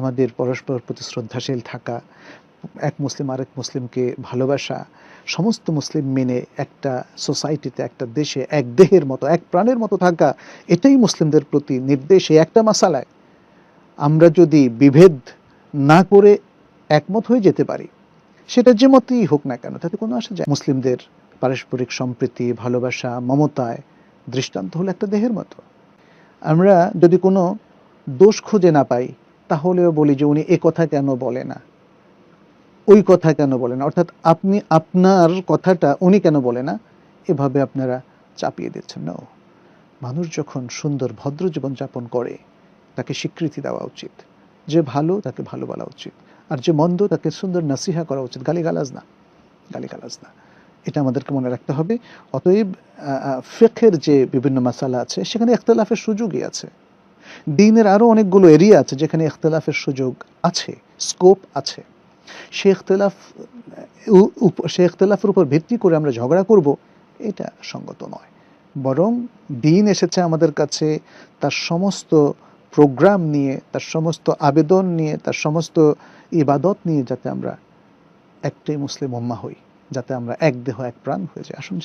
আমাদের পরস্পর প্রতি শ্রদ্ধাশীল থাকা, এক মুসলিম আরেক মুসলিমকে ভালোবাসা, সমস্ত মুসলিম মেনে একটা সোসাইটিতে একটা দেশে, এক দেহের মতো, এক প্রাণের মতো থাকা, এটাই মুসলিমদের প্রতি নির্দেশে একটা মাসালায়। আমরা যদি বিভেদ না করে একমত হয়ে যেতে পারি, সেটা যে মতই হোক না কেন, তাতে কোনো আসা যায়। মুসলিমদের পারস্পরিক সম্প্রীতি, ভালোবাসা, মমতায় দৃষ্টান্ত হলো একটা দেহের মতো। আমরা যদি কোনো দোষ খুঁজে না পাই তাহলেও বলি যে উনি এ কথা কেন বলে না? ওই কথা কেন বলে না? অর্থাৎ আপনি, আপনার কথাটা উনি কেন বলে না? এভাবে আপনারা চাপিয়ে দিচ্ছেন। না মানুষ যখন সুন্দর ভদ্র জীবন যাপন করে, তাকে স্বীকৃতি দেওয়া উচিত। যে ভালো, তাকে ভালো বলা উচিত। আর যে মন্দ, তাকে সুন্দর নাসিহা করা উচিত। গালিগালাজ না। গালিগালাজ না। এটা আমাদেরকে মনে রাখতে হবে। অতএব ফেকের যে বিভিন্ন মাসালা আছে, সেখানে একতলাফের সুযোগই আছে। দিনের আরও অনেকগুলো এরিয়া আছে যেখানে ইখতলাফের সুযোগ আছে স্কোপ আছে। সে ইখতলাফ সে ইখতলাফের উপর ভিত্তি করে আমরা ঝগড়া করব, এটা সঙ্গত নয়। বরং দিন এসেছে আমাদের কাছে, তার সমস্ত প্রোগ্রাম নিয়ে, তার সমস্ত আবেদন নিয়ে, তার সমস্ত ইবাদত নিয়ে যাতে আমরা একটাই মুসলিম উম্মা হই, যাতে আমরা এক দেহ, এক প্রাণ হয়ে যাই। আসুন